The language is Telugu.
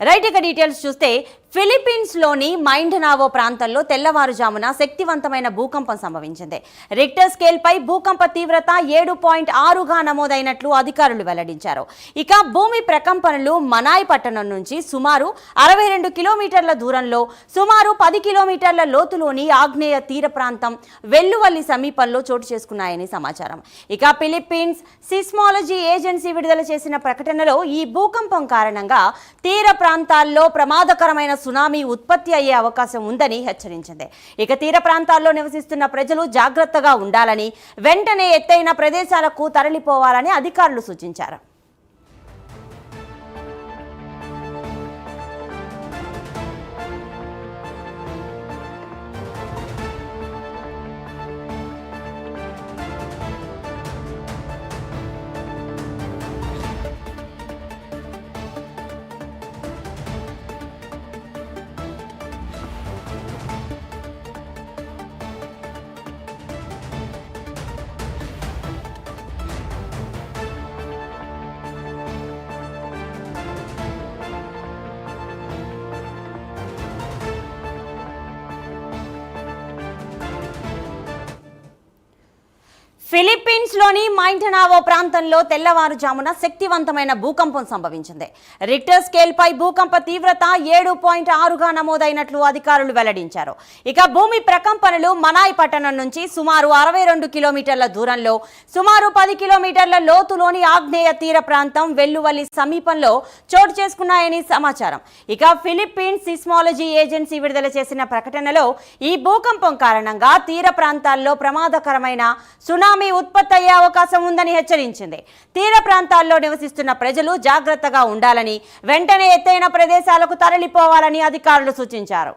రైట్ ఇక డీటెయిల్స్ చూస్తే ఫిలిప్పీన్స్లోని మైండనావో ప్రాంతంలో తెల్లవారుజామున శక్తివంతమైన భూకంపం సంభవించింది. రిక్టర్ స్కేల్పై భూకంప తీవ్రత ఏడు పాయింట్ ఆరుగా నమోదైనట్లు అధికారులు వెల్లడించారు. ఇక భూమి ప్రకంపనలు మనాయ్ పట్టణం నుంచి సుమారు అరవై రెండు కిలోమీటర్ల దూరంలో సుమారు పది కిలోమీటర్ల లోతులోని ఆగ్నేయ తీర ప్రాంతం వెల్లువల్లి సమీపంలో చోటు చేసుకున్నాయని సమాచారం. ఇక ఫిలిప్పీన్స్ సిస్మాలజీ ఏజెన్సీ విడుదల చేసిన ప్రకటనలో ఈ భూకంపం కారణంగా తీర ప్రాంతాల్లో ప్రమాదకరమైన సునామీ ఉత్పత్తి అయ్యే అవకాశం ఉందని హెచ్చరించింది. ఇక తీర ప్రాంతాల్లో నివసిస్తున్న ప్రజలు జాగ్రత్తగా ఉండాలని వెంటనే ఎత్తైన ప్రదేశాలకు తరలిపోవాలని అధికారులు సూచించారు. Philippines. ఫిలిప్పీన్స్లోని మైంటనావో ప్రాంతంలో తెల్లవారుజామున శక్తివంతమైన భూకంపం సంభవించింది. రిక్టర్ స్కేల్పై భూకంప తీవ్రత ఏడు పాయింట్ ఆరుగా నమోదైనట్లు అధికారులు వెల్లడించారు. ఇక భూమి ప్రకంపనలు మనాయ్ పట్టణం నుంచి సుమారు అరవై రెండు కిలోమీటర్ల దూరంలో సుమారు పది కిలోమీటర్ల లోతులోని ఆగ్నేయ తీర ప్రాంతం వెల్లువల్లి సమీపంలో చోటు చేసుకున్నాయని సమాచారం. ఇక ఫిలిప్పీన్స్ సిస్మాలజీ ఏజెన్సీ విడుదల చేసిన ప్రకటనలో ఈ భూకంపం కారణంగా తీర ప్రాంతాల్లో ప్రమాదకరమైన సునామీ ఉత్పత్తి అయ్యే అవకాశం ఉందని హెచ్చరించింది. తీర ప్రాంతాల్లో నివసిస్తున్న ప్రజలు జాగ్రత్తగా ఉండాలని వెంటనే ఎత్తైన ప్రదేశాలకు తరలిపోవాలని అధికారులు సూచించారు.